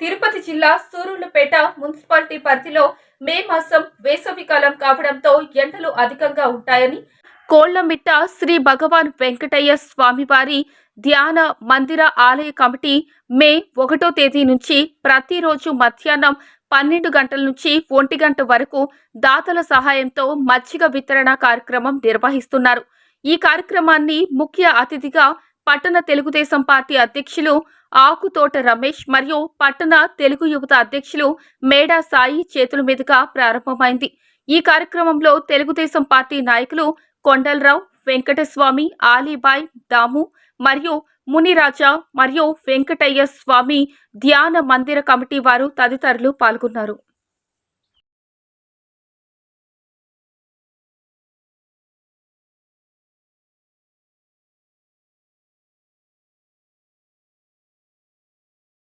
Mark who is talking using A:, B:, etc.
A: తిరుపతి జిల్లా సూరూలుపేట మున్సిపాలిటీ పరిధిలో మే మాసం వేసవికాలం కావడంతో ఎండలు అధికంగా ఉంటాయని కోళ్ళమిట్ట శ్రీ భగవాన్ వెంకటయ్య స్వామివారి ధ్యాన మందిర ఆలయ కమిటీ మే ఒకటో తేదీ నుంచి ప్రతిరోజు మధ్యాహ్నం పన్నెండు గంటల నుంచి ఒంటి గంట వరకు దాతల సహాయంతో మజ్జిగ వితరణ కార్యక్రమం నిర్వహిస్తున్నారు. ఈ కార్యక్రమాన్ని ముఖ్య అతిథిగా పట్టణ తెలుగుదేశం పార్టీ అధ్యక్షులు ఆకుతోట రమేష్ మరియు పట్టణ తెలుగు యువత అధ్యక్షులు మేడా సాయి చేతుల మీదుగా ప్రారంభమైంది. ఈ కార్యక్రమంలో తెలుగుదేశం పార్టీ నాయకులు కొండలరావు వెంకటస్వామి ఆలీబాయ్ దాము మరియు మునిరాజా మరియు వెంకటయ్య స్వామి ధ్యాన మందిర కమిటీ వారు తదితరులు పాల్గొన్నారు.